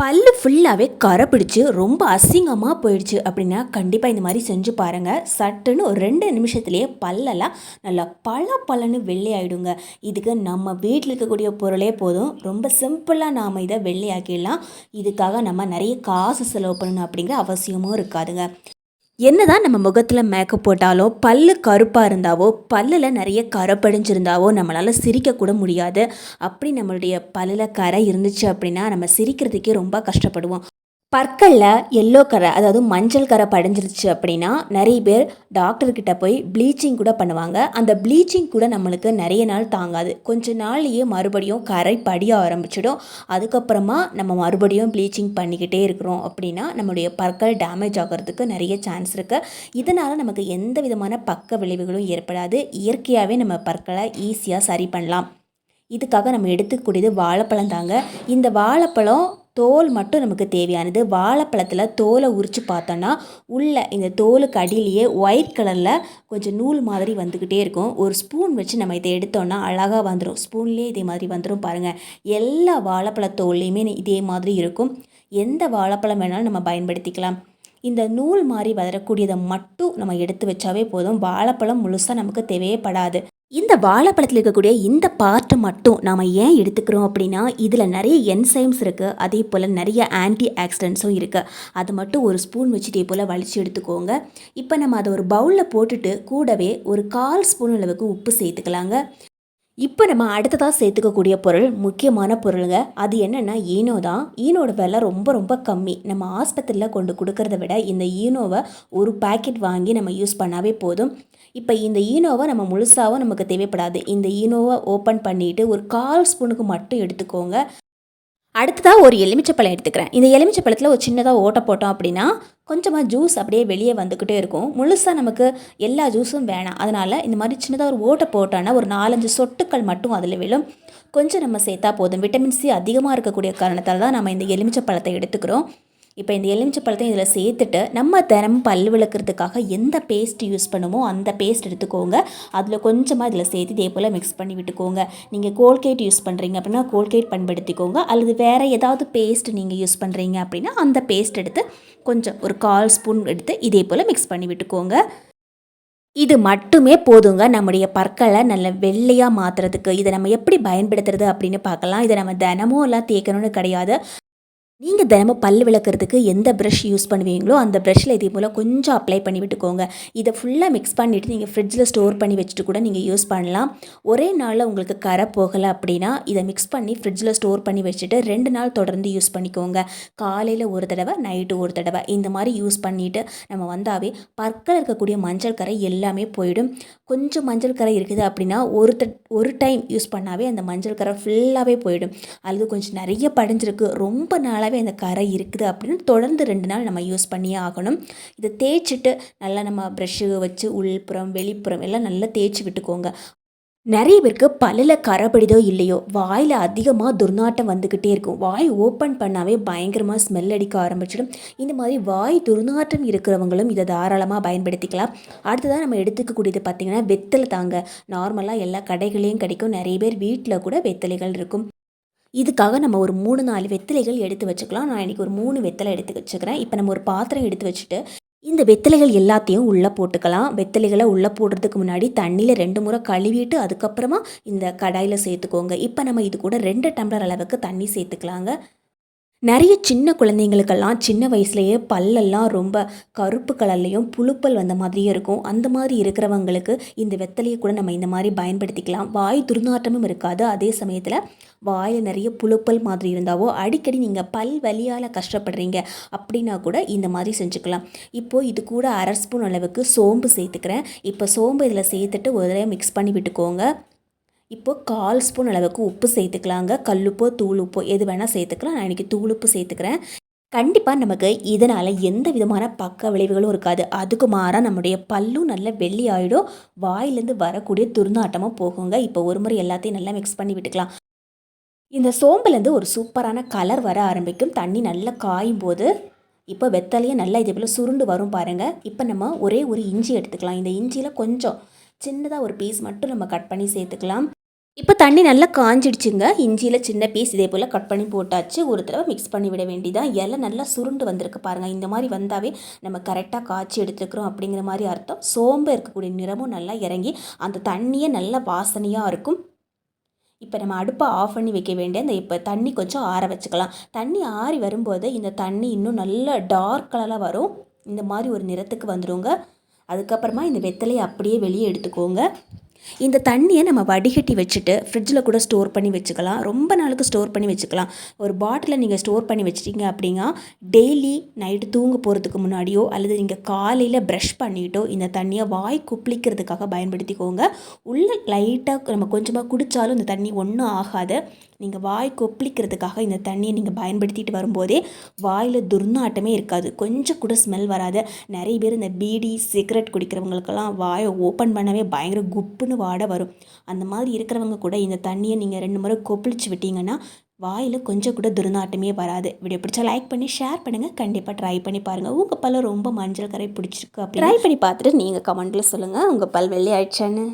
பல்லு ஃபுல்லாகவே கரை பிடிச்சி ரொம்ப அசிங்கமாக போயிடுச்சு அப்படின்னா கண்டிப்பாக இந்த மாதிரி செஞ்சு பாருங்கள் சட்டுன்னு ஒரு ரெண்டு நிமிஷத்துலேயே பல்லெல்லாம் நல்லா பல பலன்னு வெள்ளையாயிடுங்க. இதுக்கு நம்ம வீட்டில் இருக்கக்கூடிய பொருளே போதும். ரொம்ப சிம்பிளாக நாம் இதை வெள்ளையாக்கிடலாம். இதுக்காக நம்ம நிறைய காசு செலவு பண்ணணும் அப்படிங்கிற அவசியமும் இருக்காதுங்க. என்னதான் நம்ம முகத்தில் மேக்கப் போட்டாலோ பல்லு கருப்பாக இருந்தாவோ பல்லில் நிறைய கரை படிஞ்சிருந்தாவோ நம்மளால் சிரிக்கக்கூட முடியாது. அப்படி நம்மளுடைய பல்லில் கரை இருந்துச்சு அப்படின்னா நம்ம சிரிக்கிறதுக்கே ரொம்ப கஷ்டப்படுவோம். பற்களில் எல்லோ கரை அதாவது மஞ்சள் கரை படிஞ்சிருச்சு அப்படின்னா நிறைய பேர் டாக்டர்கிட்ட போய் ப்ளீச்சிங் கூட பண்ணுவாங்க. அந்த ப்ளீச்சிங் கூட நம்மளுக்கு நிறைய நாள் தாங்காது. கொஞ்ச நாள்லேயே மறுபடியும் கரை படிய ஆரம்பிச்சிடும். அதுக்கப்புறமா நம்ம மறுபடியும் ப்ளீச்சிங் பண்ணிக்கிட்டே இருக்கிறோம் அப்படின்னா நம்மளுடைய பற்கள் டேமேஜ் ஆகிறதுக்கு நிறைய சான்ஸ் இருக்குது இதனால் நமக்கு எந்த விதமான பக்க விளைவுகளும் ஏற்படாது. இயற்கையாகவே நம்ம பற்களை ஈஸியாக சரி பண்ணலாம். இதுக்காக நம்ம எடுத்துக்கூடியது வாழைப்பழம் தாங்க. இந்த வாழைப்பழம் தோல் மட்டும் நமக்கு தேவையானது. வாழைப்பழத்தில் தோலை உரித்து பார்த்தோன்னா உள்ள இந்த தோலுக்கு அடியிலேயே ஒயிட் கலரில் கொஞ்சம் நூல் மாதிரி வந்துக்கிட்டே இருக்கும். ஒரு ஸ்பூன் வச்சு நம்ம இதை எடுத்தோன்னா அழகாக வந்துடும் ஸ்பூன்லேயே இதே மாதிரி வந்துடும் பாருங்கள் எல்லா வாழைப்பழ தோல்லையுமே இதே மாதிரி இருக்கும். எந்த வாழைப்பழம் வேணாலும் நம்ம பயன்படுத்திக்கலாம். இந்த நூல் மாதிரி வரக்கூடியதை மட்டும் நம்ம எடுத்து வச்சாவே போதும். வாழைப்பழம் முழுசாக நமக்கு தேவையப்படாது இந்த வாழைப்பழத்தில் இருக்கக்கூடிய இந்த பார்ட்டை மட்டும் நாம் ஏன் எடுத்துக்கிறோம் அப்படின்னா இதில் நிறைய என்சைம்ஸ் இருக்குது அதே போல் நிறைய ஆன்டி ஆக்சிடென்ட்ஸும் இருக்குது அது மட்டும் ஒரு ஸ்பூன் வச்சுட்டே போல் வலிச்சு எடுத்துக்கோங்க. இப்போ நம்ம அதை ஒரு பவுலில் போட்டுட்டு கூடவே ஒரு கால் ஸ்பூன் அளவுக்கு உப்பு சேர்த்துக்கலாங்க. இப்போ நம்ம அடுத்ததாக சேர்த்துக்கக்கூடிய பொருள் முக்கியமான பொருளுங்க. அது என்னென்னா ஈனோ தான். ஈனோட விலை ரொம்ப ரொம்ப கம்மி. நம்ம ஆஸ்பத்திரியில் கொண்டு கொடுக்கறத விட இந்த ஈனோவை ஒரு பேக்கெட் வாங்கி நம்ம யூஸ் பண்ணாவே போதும். இப்போ இந்த ஈனோவை நம்ம முழுசாகவும் நமக்கு தேவைப்படாது. இந்த ஈனோவை ஓப்பன் பண்ணிவிட்டு ஒரு கால் ஸ்பூனுக்கு மட்டும் எடுத்துக்கோங்க. அடுத்ததாக ஒரு எலுமிச்சப்பழம் எடுத்துக்கிறேன். இந்த எலுமிச்சப்பழத்தில் ஒரு சின்னதாக ஓட்டை போட்டோம் அப்படின்னா கொஞ்சமாக ஜூஸ் அப்படியே வெளியே வந்துக்கிட்டே இருக்கும். முழுசாக நமக்கு எல்லா ஜூஸும் வேணாம். அதனால் இந்த மாதிரி சின்னதாக ஒரு ஓட்டை போட்டோன்னா ஒரு நாலஞ்சு சொட்டுக்கள் மட்டும் அதில் விழும். கொஞ்சம் நம்ம சேர்த்தா போதும். விட்டமின் சி அதிகமாக இருக்கக்கூடிய காரணத்தால் தான் நம்ம இந்த எலுமிச்சப்பழத்தை எடுத்துக்கிறோம். இப்போ இந்த எலுமிச்சை பழத்தையும் இதில் சேர்த்துட்டு நம்ம தினமும் பல் விளக்குறதுக்காக எந்த பேஸ்ட் யூஸ் பண்ணுமோ அந்த பேஸ்ட் எடுத்துக்கோங்க. அதில் கொஞ்சமாக இதில் சேர்த்து இதே போல் மிக்ஸ் பண்ணி விட்டுக்கோங்க. நீங்கள் கோல்கேட் யூஸ் பண்ணுறீங்க அப்படின்னா கோல்கேட் பயன்படுத்திக்கோங்க. அல்லது வேறு ஏதாவது பேஸ்ட் நீங்கள் யூஸ் பண்ணுறீங்க அப்படின்னா அந்த பேஸ்ட் எடுத்து கொஞ்சம் ஒரு கால் ஸ்பூன் எடுத்து இதே போல் மிக்ஸ் பண்ணி விட்டுக்கோங்க. இது மட்டுமே போதுங்க. நம்முடைய பற்களை நல்ல வெள்ளையாக மாற்றுறதுக்கு இதை நம்ம எப்படி பயன்படுத்துறது அப்படின்னு பார்க்கலாம். இதை நம்ம தினமும் எல்லாம் தேய்க்கணும்னு கிடையாது. நீங்கள் தினமும் பல் விளக்குறதுக்கு எந்த ப்ரஷ் யூஸ் பண்ணுவீங்களோ அந்த ப்ரஷ்ஷில் இதே போல் கொஞ்சம் அப்ளை பண்ணி விட்டுக்கோங்க. இதை ஃபுல்லாக மிக்ஸ் பண்ணிவிட்டு நீங்கள் ஃப்ரிட்ஜில் ஸ்டோர் பண்ணி வச்சுட்டு கூட நீங்கள் யூஸ் பண்ணலாம். ஒரே நாளில் உங்களுக்கு கரை போகலை அப்படின்னா இதை மிக்ஸ் பண்ணி ஃப்ரிட்ஜில் ஸ்டோர் பண்ணி வச்சுட்டு ரெண்டு நாள் தொடர்ந்து யூஸ் பண்ணிக்கோங்க. காலையில் ஒரு தடவை நைட்டு ஒரு தடவை இந்த மாதிரி யூஸ் பண்ணிவிட்டு நம்ம வந்தாவே பற்கள் இருக்கக்கூடிய மஞ்சள் கரை எல்லாமே போயிடும். கொஞ்சம் மஞ்சள் கரை இருக்குது அப்படின்னா ஒரு த ஒரு டைம் யூஸ் பண்ணாவே அந்த மஞ்சள் கரை ஃபுல்லாகவே போயிடும். அல்லது கொஞ்சம் நிறைய படிஞ்சிருக்கு ரொம்ப நாளாக நல்லாவே அந்த கரை இருக்குது அப்படின்னு தொடர்ந்து ரெண்டு நாள் நம்ம யூஸ் பண்ணியே ஆகணும். இதை தேய்ச்சிட்டு நல்லா நம்ம ப்ரெஷ்ஷு வச்சு உள்புறம் வெளிப்புறம் எல்லாம் நல்லா தேய்ச்சி விட்டுக்கோங்க நிறைய பேருக்கு பல்லில் கரைப்படிதோ இல்லையோ வாயில் அதிகமாக துர்நாட்டம் வந்துக்கிட்டே இருக்கும். வாய் ஓப்பன் பண்ணாவே பயங்கரமாக ஸ்மெல் அடிக்க ஆரம்பிச்சிடும். இந்த மாதிரி வாய் துர்நாற்றம் இருக்கிறவங்களும் இதை தாராளமாக பயன்படுத்திக்கலாம். அடுத்ததாக நம்ம எடுத்துக்கக்கூடியது பார்த்திங்கன்னா வெத்தலை தாங்க. நார்மலாக எல்லா கடைகளையும் கிடைக்கும். நிறைய பேர் வீட்டில் கூட வெத்தலைகள் இருக்கும். இதுக்காக நம்ம ஒரு மூணு நாலு வெத்தலைகள் எடுத்து வச்சுக்கலாம். நான் இன்றைக்கி ஒரு மூணு வெத்தலை எடுத்து வச்சுக்கிறேன். இப்போ நம்ம ஒரு பாத்திரம் எடுத்து வச்சுட்டு இந்த வெத்தலைகள் எல்லாத்தையும் உள்ளே போட்டுக்கலாம். வெத்தலைகளை உள்ளே போடுறதுக்கு முன்னாடி தண்ணியில் ரெண்டு முறை கழுவிட்டு அதுக்கப்புறமா இந்த கடாயில் சேர்த்துக்கோங்க. இப்போ நம்ம இது கூட ரெண்டு டம்ளர் அளவுக்கு தண்ணி சேர்த்துக்கலாங்க. நிறைய சின்ன குழந்தைங்களுக்கெல்லாம் சின்ன வயசுலேயே பல்லெல்லாம் ரொம்ப கருப்பு கலர்லேயும் புழுப்பல் வந்த மாதிரியும் இருக்கும். அந்த மாதிரி இருக்கிறவங்களுக்கு இந்த வெத்தலையை கூட நம்ம இந்த மாதிரி பயன்படுத்திக்கலாம். வாய் துர்நாற்றமும் இருக்காது. அதே சமயத்தில் வாயில் நிறைய புழுப்பல் மாதிரி இருந்தாவோ அடிக்கடி நீங்கள் பல் வலியால் கஷ்டப்படுறீங்க அப்படின்னா கூட இந்த மாதிரி செஞ்சுக்கலாம். இப்போது இது கூட அரை ஸ்பூன் அளவுக்கு சோம்பு சேர்த்துக்கிறேன். இப்போ சோம்பு இதில் சேர்த்துட்டு ஒரு தடவை மிக்ஸ் பண்ணி விட்டுக்கோங்க. இப்போது கால் ஸ்பூன் அளவுக்கு உப்பு சேர்த்துக்கலாங்க. கல்லுப்போ தூள் உப்போ எது வேணால் சேர்த்துக்கலாம். நான் இன்றைக்கி தூளுப்பு சேர்த்துக்கிறேன். கண்டிப்பாக நமக்கு இதனால் எந்த விதமான பக்க விளைவுகளும் இருக்காது. அதுக்கு மாறாக நம்முடைய பல்லும் நல்ல வெள்ளி ஆகிடும் வாயிலேருந்து வரக்கூடிய துர்நாட்டமும் போகுங்க. இப்போ ஒரு முறை எல்லாத்தையும் நல்லா மிக்ஸ் பண்ணி விட்டுக்கலாம். இந்த சோம்புலேருந்து ஒரு சூப்பரான கலர் வர ஆரம்பிக்கும். தண்ணி நல்லா காயும் போது இப்போ வெத்தலையே நல்லா இதே போல் சுருண்டு வரும் பாருங்கள் இப்போ நம்ம ஒரே ஒரு இஞ்சி எடுத்துக்கலாம். இந்த இஞ்சியில் கொஞ்சம் சின்னதாக ஒரு பீஸ் மட்டும் நம்ம கட் பண்ணி சேர்த்துக்கலாம். இப்போ தண்ணி நல்லா காஞ்சிடுச்சுங்க. இஞ்சியில் சின்ன பீஸ் இதே போல் கட் பண்ணி போட்டாச்சு. ஒரு தடவை மிக்ஸ் பண்ணி விட வேண்டிதான் இலை நல்லா சுருண்டு வந்திருக்கு பாருங்கள் இந்த மாதிரி வந்தாவே நம்ம கரெக்டாக காய்ச்சி எடுத்துக்கிறோம் அப்படிங்கிற மாதிரி அர்த்தம். சோம்பு இருக்கக்கூடிய நிறமும் நல்லா இறங்கி அந்த தண்ணியே நல்ல வாசனையாக இருக்கும். இப்போ நம்ம அடுப்பை ஆஃப் பண்ணி வைக்க வேண்டிய அந்த இப்போ தண்ணி கொஞ்சம் ஆற வச்சுக்கலாம். தண்ணி ஆறி வரும்போது இந்த தண்ணி இன்னும் நல்ல டார்க் கலராக வரும். இந்த மாதிரி ஒரு நிறத்துக்கு வந்துடுங்க அதுக்கப்புறமா இந்த வெத்தலையை அப்படியே வெளியே எடுத்துக்கோங்க. இந்த தண்ணியை நம்ம வடிகட்டி வச்சுட்டு ஃப்ரிட்ஜில் கூட ஸ்டோர் பண்ணி வச்சுக்கலாம். ரொம்ப நாளுக்கு ஸ்டோர் பண்ணி வச்சுக்கலாம். ஒரு பாட்டிலில் நீங்கள் ஸ்டோர் பண்ணி வச்சிட்டிங்க அப்படின்னா டெய்லி நைட்டு தூங்க போகிறதுக்கு முன்னாடியோ அல்லது நீங்கள் காலையில் ப்ரஷ் பண்ணிட்டோ இந்த தண்ணியை வாய் குப்பிளிக்கிறதுக்காக பயன்படுத்திக்கோங்க. உள்ள லைட்டாக நம்ம கொஞ்சமாக குடித்தாலும் இந்த தண்ணி ஒன்றும் ஆகாது. நீங்கள் வாய் கொப்பளிக்கிறதுக்காக இந்த தண்ணியை நீங்கள் பயன்படுத்திட்டு வரும்போதே வாயில் துர்நாட்டமே இருக்காது. கொஞ்சம் கூட ஸ்மெல் வராது. நிறைய பேர் இந்த பீடி சிகரெட் குடிக்கிறவங்களுக்கெல்லாம் வாயை ஓப்பன் பண்ணவே பயங்கர குப்புன்னு வாட வரும். அந்த மாதிரி இருக்கிறவங்க கூட இந்த தண்ணியை நீங்கள் ரெண்டு முறை கொப்பளிச்சு விட்டீங்கன்னா வாயில் கொஞ்சம் கூட துர்நாட்டமே வராது. வீடியோ பிடிச்சா லைக் பண்ணி ஷேர் பண்ணுங்கள் கண்டிப்பாக ட்ரை பண்ணி பாருங்கள் உங்கள் பல்ல ரொம்ப மஞ்சள் கரை பிடிச்சிருக்கு அப்படி ட்ரை பண்ணி பார்த்துட்டு நீங்கள் கமெண்ட்டில் சொல்லுங்கள் உங்கள் பல் வெள்ளி ஆயிடுச்சான்னு